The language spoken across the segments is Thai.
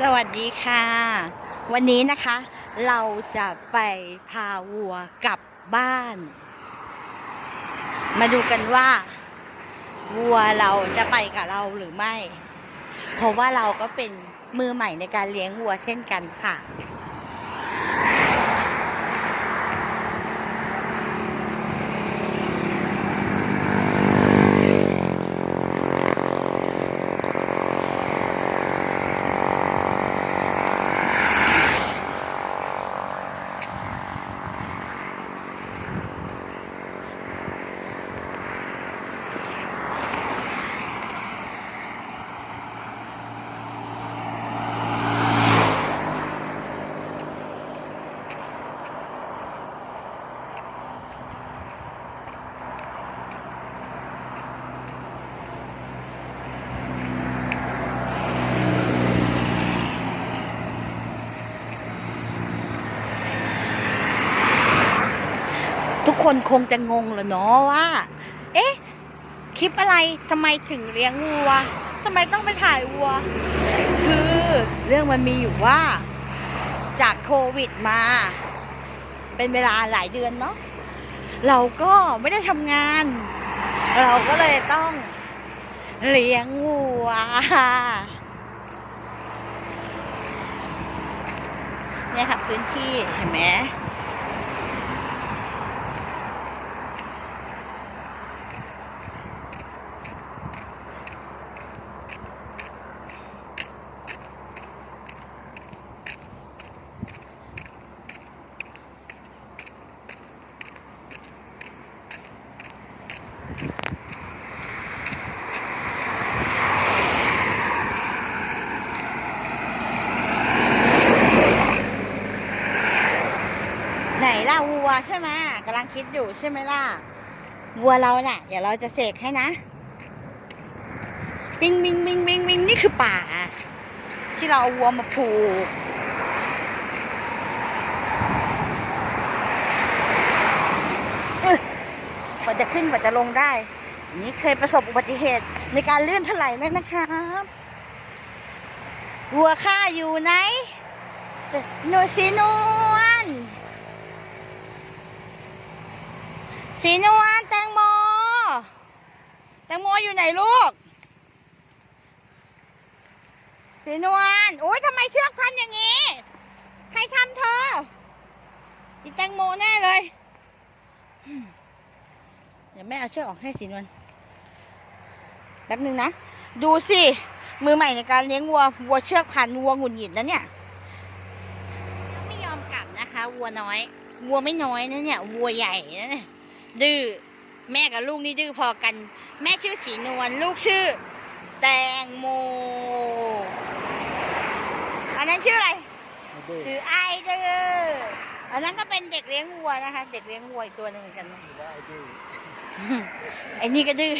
สวัสดีค่ะ วันนี้นะคะ เราจะไปพาวัวกลับบ้าน มาดูกันว่า วัวเราจะไปกับเราหรือไม่ เพราะว่าเราก็เป็นมือใหม่ในการเลี้ยงวัวเช่นกันค่ะ คนคงจะงงแล้วเนาะว่า เอ๊ะ คลิปอะไรทำไมถึงเลี้ยงวัวทำไมต้องไปถ่ายวัว คือเรื่องมันมีอยู่ว่า จากโควิดมา เป็นเวลาหลายเดือนเนาะ เราก็ไม่ได้ทำงาน เราก็เลยต้องเลี้ยงวัวเนี่ยค่ะพื้นที่เห็นไหม ใช่ไหมกำลังคิดอยู่ใช่ไหมล่ะวัวเราเนี่ยเดี๋ยวเราจะเสกให้นะบิงบิงบิงบิงบิงนี่คือป่า ที่เราเอาวัวมาผูกกว่าจะขึ้นกว่าจะลงได้นนี้เคยประสบอุบัติเหตุในการเลื่อนถลายไหมนะครับวัวข้าอยู่ไหนหนูสีนวล สีนวลแตงโม แตงโมอยู่ไหนลูก สีนวลโอ้ยทำไมเชือกพันอย่างนี้ ใครทำเธออีแตงโมแน่เลย เดี๋ยวแม่เอาเชือกออกให้สีนวลแป๊บนึงนะ ดูสิ มือใหม่ในการเลี้ยงวัว วัวเชือกพันวัวหงุดหงิดนะเนี่ยไม่ยอมกลับนะคะ วัวน้อย วัวไม่น้อยนะเนี่ย วัวใหญ่นะเนี่ย ดื้อแม่กับลูกนี่ดื้อพอกัน แม่ชื่อสีนวลลูกชื่อ แตงโม อันนั้นชื่ออะไรชื่อไอเดอร์อันนั้นก็เป็นเด็กเลี้ยงวัวนะคะ เด็กเลี้ยงวัวอีกตัวหนึงเหมือนกันนะไอ้นี่ก็ดื้อ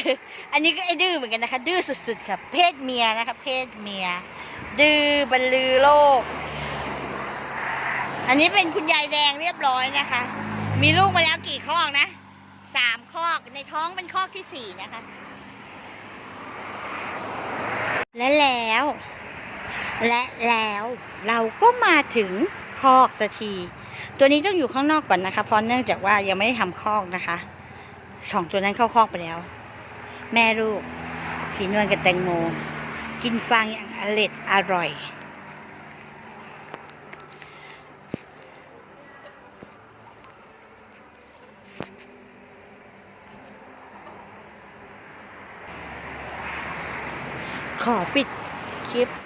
อันนี้ก็ไอ้ดื้อเหมือนกันนะคะ ดื้อสุดๆค่ะเพศเมียนะคะ เพศเมีย ดื้อบรรลือโลก อันนี้เป็นคุณยายแดงเรียบร้อยนะคะ มีลูกมาแล้วกี่คอกนะ สามคอกในท้องเป็นคอกที่สี่นะคะ และแล้ว และแล้วเราก็มาถึงคอกสักที ตัวนี้ต้องอยู่ข้างนอกก่อนนะคะ เพราะเนื่องจากว่ายังไม่ได้ทำคอกนะคะสองตัวนั้นเข้าคอกไปแล้ว แม่ลูก สีนวลกับแตงโม กินฟางอย่างอร็ดอร่อย ขอปิดคลิป